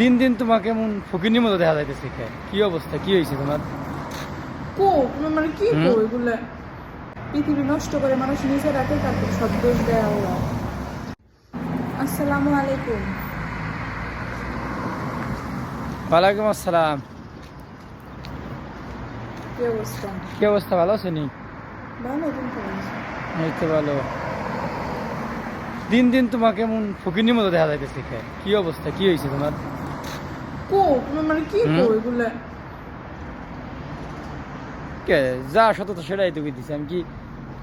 দিন দিন তোমাকে এমন ফকিনির মতো দেখা যাইতেছে কে? কি অবস্থা? কি হয়েছে তোমার? কো মানে কি? কো এগুলা? পৃথিবী নষ্ট করে মানুষ নিজে রাখে তারপর সব দোষ দেয় আল্লাহ আসসালামু আলাইকুম। ওয়ালাইকুম আসসালাম। কি অবস্থা? কি অবস্থা? ভালো আছে নি? ভালো তুমি? এই তো ভালো। দিন দিন তোমাকে এমন ফকিনির মতো দেখা যাইতেছে? কি অবস্থা? কি হয়েছে তোমার? কো? মানে কি কো হুম? এগুলা? কে যা সত তো সেটাই তো দিছি আমি কি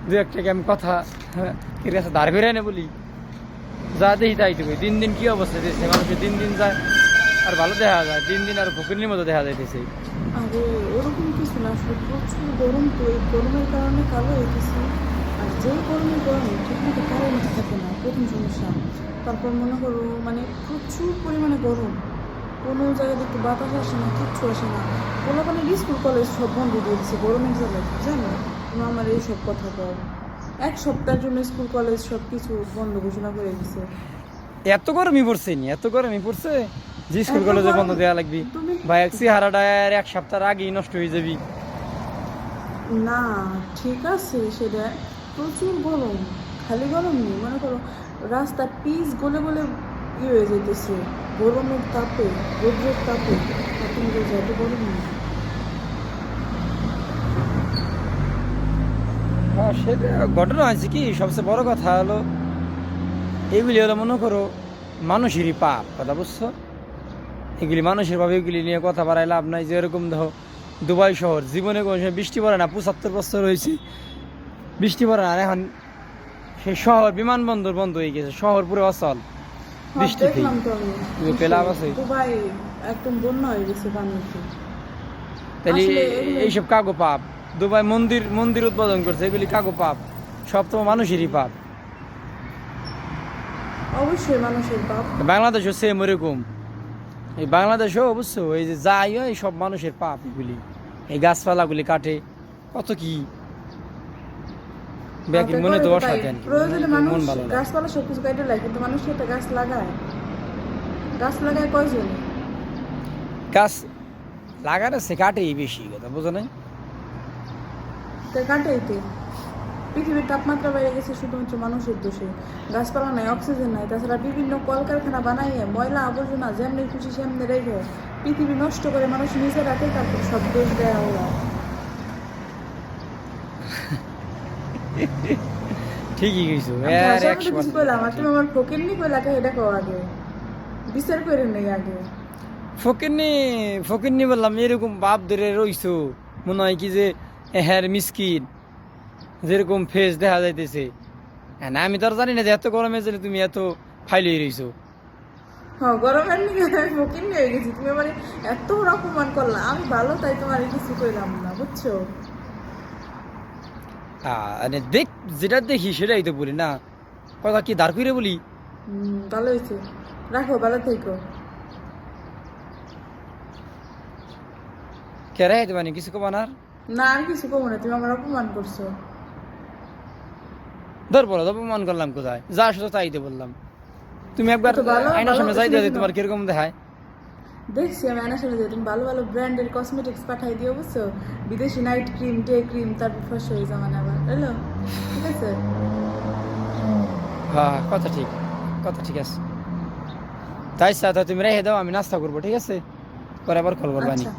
দু আমি কথা হ্যাঁ, এর কাছে দাঁড় না বলি? যা দেখি তাই তো দিন দিন কি অবস্থা দিচ্ছে মানুষের দিন দিন যায় আর ভালো দেখা যায়। দিন দিন আর ফকিনির মতো দেখা যাইতেছে। আরে ওরকম কিছু না। প্রচুর গরম তো। এই গরমের কারণে কালো আর যে গরমে গরম ঠিক কারেন্ট থাকে না। প্রথম সমস্যা। তারপর মনে করো মানে প্রচুর পরিমাণে গরম। কোনো জায়গায় একটু বাতাস আসে না কিচ্ছু আসে না। কোনো মানে স্কুল কলেজ সব বন্ধ দিয়ে দিচ্ছে গরমের জায়গায় জানো? তুমি আমার এই সব কথা কও। এক সপ্তাহের জন্য স্কুল কলেজ সব কিছু বন্ধ ঘোষণা করে দিছে। এত গরমই পড়ছে নি এত গরমই পড়ছে। যে স্কুল কলেজে বন্ধ দেওয়া লাগবে। বা এক চেহারাটা আর এক সপ্তাহ আগেই নষ্ট হয়ে যাবি। না ঠিক আছে সেটা প্রচুর গরম খালি গরম নেই। মনে করো রাস্তার পিচ গলে গলে ইয়ে হয়ে যেতেছে গরমের তাপে, রোদ্রের তাপে বলছো এত গরম হ্যাঁ সেটা ঘটনা হয়েছে কি? সবচেয়ে বড় কথা হলো, এগুলি হলো মনে করো মানুষেরই পাপ, কথা বুঝছ? এগুলি মানুষের পাপ, এগুলি নিয়ে কথা বাড়াই লাভ নাই। যে এরকম দেখো দুবাই শহর, জীবনে কোনো সময় বৃষ্টি পড়ে না, পঁচাত্তর বছর হয়েছে, বৃষ্টি পড়ে না এখন সেই শহর, বিমানবন্দর বন্ধ হয়ে গেছে, শহর পুরো অচল। হ্যাঁ, দেখলাম তো আমি। পেলাম আছে? দুবাই একদম বন্যা হয়ে গেছে পানিতে। তাহলে এইসব কাগো পাপ। দুবাই মন্দির মন্দির উদ্বোধন করছে এগুলি কাগো পাপ। সব তো মানুষেরই পাপ। অবশ্যই মানুষের পাপ। বাংলাদেশও সেম ওরকম। এই বাংলাদেশও অবশ্য এই যে যাই হয় সব মানুষের পাপ এগুলি। এই গাছপালাগুলি কাটে। কত কি ব্যাকির মনে তো করে অশান্তি তাই। আর কি। প্রয়োজনে মানুষ গাছপালা সব কিছু কেটে লাগে কিন্তু মানুষ একটা গাছ লাগায়। গাছ লাগায় কয়জন? গাছ লাগার আছে কাটেই বেশি কথা বুঝো না তা কাটেই তো। পৃথিবীর তাপমাত্রা বেড়ে গেছে শুধুমাত্র মানুষের দোষে। গাছপালা নাই অক্সিজেন নাই তাছাড়া বিভিন্ন কলকারখানা বানাইয়ে ময়লা আবর্জনা যেমনি খুশি সেমনি রেখে পৃথিবী নষ্ট করে মানুষ নিজে রাখে তারপর সব দোষ দেয় আল্লাহ ঠিকই কইছো কিছু percent। কইলাম আর তুমি আমার ফকিরনি কইলা কে এটা কও আগে। বিচার করে নেই আগে। ফকিরনি ফকিরনি বললাম এরকম বাপ ধরে রইছো মনে হয় কি যে হ্যার মিসকিন যেরকম ফেস দেখা যাইতেছে। হ্যাঁ আমি তো আর জানি না যে এত গরমে যে তুমি এত ফাইল রইছো। হ্যাঁ গরমের নিয়ে ফকিরনি হয়ে গেছি তুমি মানে এত অপমান করলা আমি ভালো তাই তোমার কিছু কইলাম না বুঝছ? মানে দেখ যেটা দেখি সেটাই তো বলি না? কথা কি দাঁড় করে বলি? ভালো হয়েছে রাখো ভালো থেকো কেরা হইতে পারি কিছু কমানার না? আর কিছু কমো না তুমি আমার অপমান করছ। ধর বলো অপমান করলাম কোথায়? যা শুধু তাই বললাম। তুমি একবার আয়নার সামনে যাই তোমার কীরকম দেখায়? দেখছি আমি আনা সামনে তুমি ভালো ভালো ব্র্যান্ডের কসমেটিক্স পাঠাই দিও বুঝছ? বিদেশি নাইট ক্রিম ডে ক্রিম তারপর ফস হয়ে যাবে না আবার হ্যালো ঠিক আছে? হ্যাঁ কথা ঠিক কথা ঠিক আছে। তাই সাথে তুমি রেখে দাও আমি নাস্তা করব ঠিক আছে? পরে আবার কল করবানি আচ্ছা।